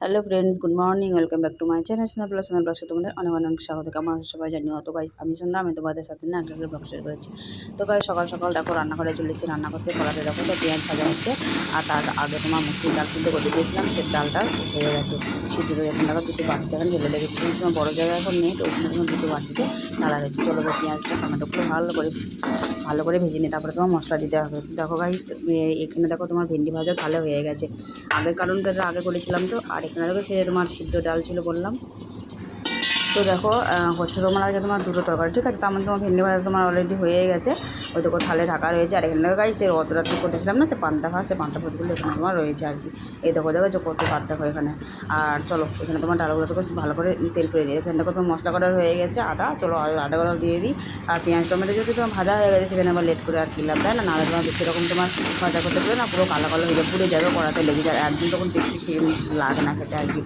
Hello friends good morning welcome back to my channel Sona plus Sona ব্লগসে তোমাদের অনেক অনেক স্বাগত। কেমন সবাই? জানি অত গাইস আমি সন্ধ্যা, আমি তোমাদের সাথে না একটা ব্লগ শেয়ার করেছি। তো গাই সকাল সকাল দেখো রান্নাঘরে চলে এসেছি, রান্না করতে করাতে দেখো তো পেঁয়াজ ভাজা হচ্ছে, আর তার আগে তোমার মুসুর ডাল কিন্তু করে দিয়েছিলাম সে ডালটা হয়ে গেছে। সিদ্ধ হয়ে দেখো দুটো বাটিতে এখন ঢেলে লেগেছে কিন্তু তোমার বড়ো জায়গা এখন নেই, তো ওখানে তোমার দুটো বাটিতে ঢালা রয়েছে চলো পেঁয়াজটা, টমেটোগুলো ভালো করে ভালো করে ভেজে নিয়ে তারপরে তোমার মশলা দিতে হবে। দেখো ভাই এখানে দেখো তোমার ভেন্ডি ভাজা ভালো হয়ে গেছে। আগের কারণটা আগে করেছিলাম তো, আর এখানে দেখো সে তোমার সিদ্ধ ডাল ছিল বললাম। তো দেখো হচ্ছে তোমার আগে তোমার দুটো তরকারি, ঠিক আছে? তার মধ্যে তোমার ভেন্ডি ভাজা তোমার অলরেডি হয়ে গেছে। ওই দেখো, থালে ঢাকা রয়েছে। আর এখানে গাই সে অত রাত্রি করেছিলাম না সে পান্তা ভাত সে পান্তা ভাতগুলো এখানে তোমার রয়েছে আর কি। এই দেখো দেখো, যে কত ভাত দেখো এখানে। আর চলো, এখানে তোমার ডালগুলো থেকে ভালো করে তেল করে দিই এখানে দেখো, তোমার মশলা করা হয়ে গেছে আটা চলো আর আটাগুলো দিয়ে দিই। আর পেঁয়াজ, টমেটো যদি তোমার ভাজা হয়ে গেছে, সেখানে আবার লেট করে আর কি তাই না? নাহলে তোমার সেরকম তোমার ভাজা করতে পারে না, পুরো কালো কালো হয়ে যাবে, পুড়ে যাবে, কড়াতে লেগে যায় একদিন তখন খেয়ে লাগে না খেতে আর কি।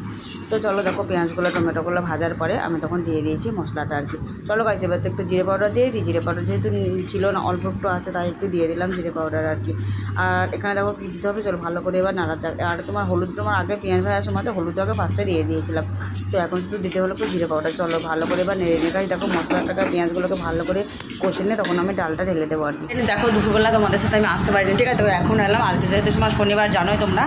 তো চলো দেখো পেঁয়াজগুলো, টমেটোগুলো ভাজার পরে আমি তখন দিয়ে দিয়েছি মশলাটা আর কি। চলো গাইছে এবার তো একটু জিরে পাউডার দিয়ে দিই। জিরে পাউডার যেহেতু ছিল না, অল্প একটু আছে, তাই একটু দিয়ে দিলাম জিরে পাউডার আর কি। আর এখানে দেখো কী দিতে হবে, চলো ভালো করে এবার নাড়া আর তোমার হলুদ, তোমার আগে পেঁয়াজ ভাজার সময় তো হলুদ আগে ফার্স্টে দিয়ে দিয়েছিলাম। তো এখন শুধু দিতে হলো একটু জিরে পাউডার। চলো ভালো করে এবার নেড়ে নেড়ে দেখো মশলাটাকে, পেঁয়াজগুলোকে ভালো করে কষে নিয়ে তখন আমি ডালটা ঢেলে দেবো আর কি। দেখো দুপুরবেলা তোমাদের সাথে আমি আসতে পারিনি, ঠিক আছে? তো এখন এলাম, আজকে যেহেতু তোমার শনিবার, জানোই তোমরা।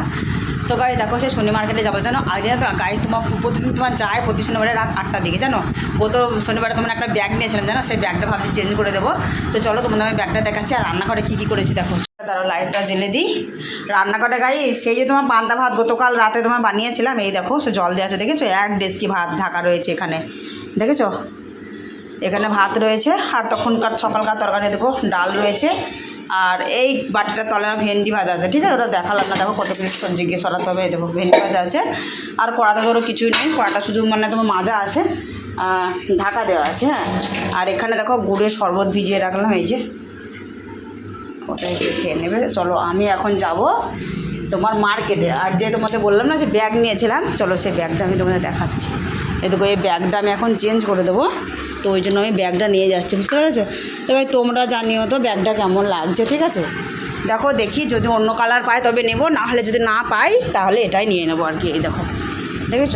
তো গাড়ি দেখো সে শনি মার্কেটে যাব, জানো? আগে তো গাড়ি তোমার প্রতিদিন তোমার যায় প্রতি শনিবারে রাত আটটার দিকে, জানো? গত শনিবারে তোমার একটা ব্যাগ নিয়েছিলাম, জানো? সেই ব্যাগটা ভাবছি চেঞ্জ করে দেবো। তো চলো, তোমাদের আমি ব্যাগটা দেখাচ্ছি, আর রান্নাঘরে কী কী করেছি, দেখো। তারা লাইটটা জ্বেলে দিই। রান্নাঘরে গাই সেই যে তোমার পান্তা ভাত গতকাল রাতে তোমার বানিয়েছিলাম, এই দেখো, সে জল দেওয়া আছে, দেখেছ? এক ডেস্কি ভাত ঢাকা রয়েছে এখানে, দেখেছ? এখানে ভাত রয়েছে, আর তখনকার, সকালকার তরকারি, দেখো, ডাল রয়েছে। আর এই বাটিটার তলে ভেন্ডি ভাজা আছে, ঠিক আছে? ওটা দেখালাম না, দেখো কত সবজি গিয়ে সরাতে হবে দেখো, ভেন্ডি ভাজা আছে। আর কড়াতে ধরো কিছুই নেই, কড়াটা শুধু মানে তোমার মাজা আছে ঢাকা দেওয়া আছে হ্যাঁ? আর এখানে দেখো গুড়ের শরবত ভিজিয়ে রাখলাম, এই যে। ওটা এসে খেয়ে নেবে। চলো, আমি এখন যাব তোমার মার্কেটে। আর যে তোমাদের বললাম না যে ব্যাগ নিয়েছিলাম, চলো সেই ব্যাগটা আমি তোমাদের দেখাচ্ছি। এই দেখো, এই ব্যাগটা আমি এখন চেঞ্জ করে দেবো। তো ওই জন্য আমি ব্যাগটা নিয়ে যাচ্ছি, বুঝতে পেরেছ? এবার তোমরা জানিও তো ব্যাগটা কেমন লাগছে, ঠিক আছে? দেখো, দেখি যদি অন্য কালার পাই তবে নেব, না হলে যদি না পাই, তাহলে এটাই নিয়ে নেব আর কি, এই দেখো। দেখেছ?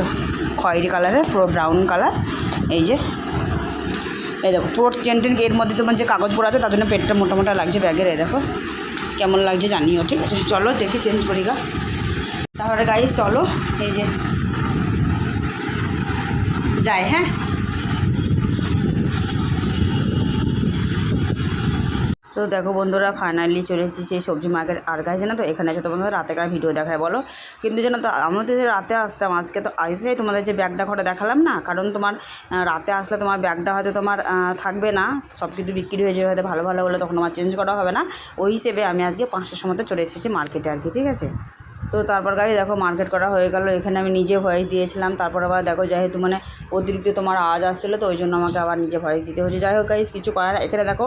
খয়েরি কালারের, পুরো ব্রাউন কালার। এই যে, এই দেখো, পুরো চেন টেন এর মধ্যে তোমার যে কাগজ পড়া আছে, তার জন্য পেটটা মোটা মোটা লাগছে ব্যাগের, এই দেখো। কেমন লাগছে জানিও, ঠিক আছে? চলো, দেখি চেঞ্জ করি গা। তাহলে গাইস চলো, এই যে। যাই হ্যাঁ? তো দেখো বন্ধুরা ফাইনালি চলে এসেছি সেই সবজি মার্কেট আর কাছে না তো, এখানে এসে তো বন্ধুরা রাতেকার ভিডিও দেখায় বলো? কিন্তু যেন তো আমাদের যে রাতে আসতাম, আজকে তো আসে তোমাদের যে ব্যাগটা ঘটা দেখালাম না? কারণ তোমার রাতে আসলে তোমার ব্যাগটা হয়তো তোমার থাকবে না। সব কিছু বিক্রি হয়ে যাবে হয়তো ভালো ভালো হলে তখন আমার চেঞ্জ করা হবে না। ওই হিসেবে আমি আজকে পাঁচটার সময়তে চলে এসেছি মার্কেটে আর কি, ঠিক আছে? তো তারপর গাড়ি দেখো মার্কেট করা হয়ে গেল। এখানে আমি নিজে ভয়েস দিয়েছিলাম। তারপর আবার দেখো যেহেতু মানে অতিরিক্ত তোমার আওয়াজ আসছিল, তো ওই জন্য আমাকে আবার নিজে ভয়েস দিতে হচ্ছে যাই হোক গাইজ কিছু করার। এখানে দেখো,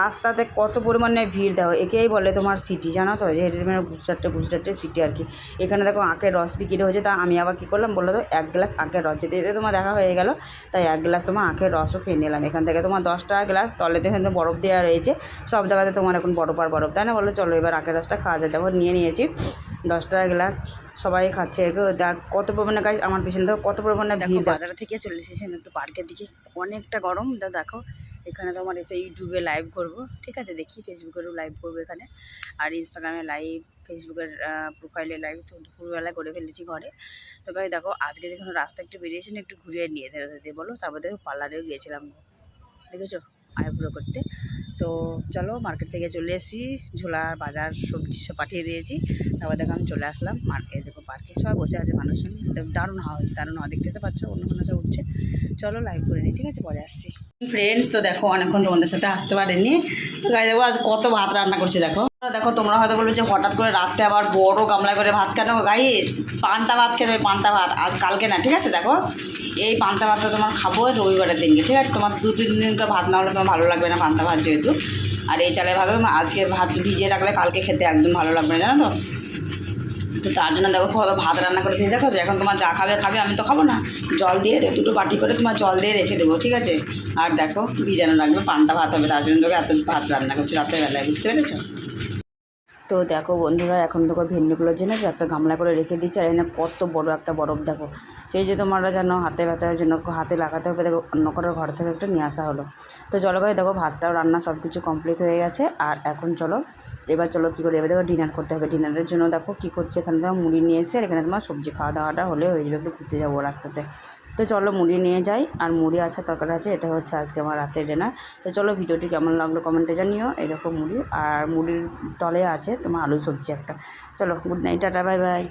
রাস্তাতে কত পরিমাণে ভিড় দেখো। একেই বলে তোমার সিটি জানো তো? যে এটা মানে গুজরাটে, গুজরাটের সিটি আর কি। এখানে দেখো আখের রস বিক্রি হয়েছে। তা আমি আবার কী করলাম? বলল তো, এক গ্লাস আখের রস। যেতে যেতে তোমার দেখা হয়ে গেল। তাই এক গ্লাস তোমার আখের রসও খেয়ে নিলাম। এখান থেকে তোমার দশ টাকা গ্লাস তলেতে এখানে বরফ দেওয়া রয়েছে। সব জায়গাতে তোমার এখন বরফ আর বরফ। তাই না? বলো চলো এবার আখের রসটা খাওয়া যায় দেখো, নিয়ে নিয়েছি। দশ টাকা গ্লাস সবাই খাচ্ছে। দেখ কত পরিমাণে গাছ আমার পিছনে দেখো কত পরিমাণে ভিড় বাজার থেকে চলে এসেছি আমি একটু পার্কের দিকে। অনেকটা গরম দা দেখো এখানে তোমার এসে ইউটিউবে লাইভ করব ঠিক আছে? দেখি ফেসবুকেরও লাইভ করব এখানে। আর ইনস্টাগ্রামে লাইভ ফেসবুকের প্রোফাইলে লাইভ তো দুপুরবেলা করে ফেলেছি ঘরে। তো গাই দেখো আজকে যেখানে রাস্তা একটু বেরিয়েছি না একটু ঘুরিয়ে নিয়ে ধরে ধরে বলো? তারপর দেখো পার্লারেও গিয়েছিলাম দেখেছ? আইব্রো করতে। তো চলো মার্কেট থেকে চলে এসেছি। ঝোলা বাজার সবজি সব পাঠিয়ে দিয়েছি। তারপর দেখো আমি চলে আসলাম মার্কে দেখো পার্কে সবাই বসে আছে মানুষজন। দারুণ হাওয়া হচ্ছে, দারুণ হাওয়া। দেখতে পাচ্ছ, অন্য মানুষও উঠছে। চলো লাইভ করে নিই, ঠিক আছে? পরে আসছি। ফ্রেন্ডস তো দেখো অনেকক্ষণ তোমাদের সাথে আসতে পারেনি। তো গাই দেখো আজ কত ভাত রান্না করছি, দেখো। দেখো তোমরা হয়তো বলবে যে হঠাৎ করে রাত্রে আবার বড় গামলায় করে ভাত কেন গাই পান্তা ভাত খেতে পান্তা ভাত। আজ কালকে না, ঠিক আছে? দেখো। এই পান্তা ভাতটা তোমার খাব রবিবারের দিনকে, ঠিক আছে? তোমার দু তিন দিন করে ভাত না হলে তোমার ভালো লাগবে না পান্তা ভাত যেহেতু। আর এই চালের ভাত তোমার আজকে ভাত ভিজিয়ে রাখলে কালকে খেতে একদম ভালো লাগবে না, জানো তো? তো তার জন্য দেখো কত ভাত রান্না করে দিয়ে দেখো যে এখন তোমার যা খাবে খাবে, আমি তো খাব না। জল দিয়ে দুটো বাটি করে তোমার জল দিয়ে রেখে দেবো, ঠিক আছে? আর দেখো ভিজানো রাখবে পান্তা ভাত হবে, তার জন্য তোকে এত ভাত রান্না করছি রাতের বেলায় বুঝতে পেরেছ? তো দেখো বন্ধুরা, এখন দেখো ভেন্ডিগুলো জেনে একটা গামলা করে রেখে দিচ্ছে আর এখানে কত বড় একটা বরফ দেখো। সেই যে তোমরা জানো, হাতে ব্যথার জন্য হাতে লাগাতে হবে, দেখো অন্য কারোর ঘর থেকে একটা নিয়ে আসা হলো। তো ভাই দেখো ভাতটাও রান্না সব কিছু কমপ্লিট হয়ে গেছে, আর এখন চলো, এবার চলো কী করে, এবার দেখো ডিনার করতে হবে। ডিনারের জন্য দেখো কী করছে, এখানে তোমার মুড়ি নিয়ে এসে আর এখানে তোমার সবজি খাওয়া দাওয়াটা হলে হয়ে যাবে, একটু ঘুরতে যাব রাস্তাতে। তো চলো মুড়ি নিয়ে যাই, আর মুড়ি আছে, তরকারি আছে, এটা হচ্ছে আজকে আমার রাতের ডিনার তো চলো ভিডিওটি কেমন লাগল কমেন্টে জানিও, এই দেখো মুড়ি। আর মুড়ির তলে আছে তোমার আলু সবজি একটা। চলো good night tata bye bye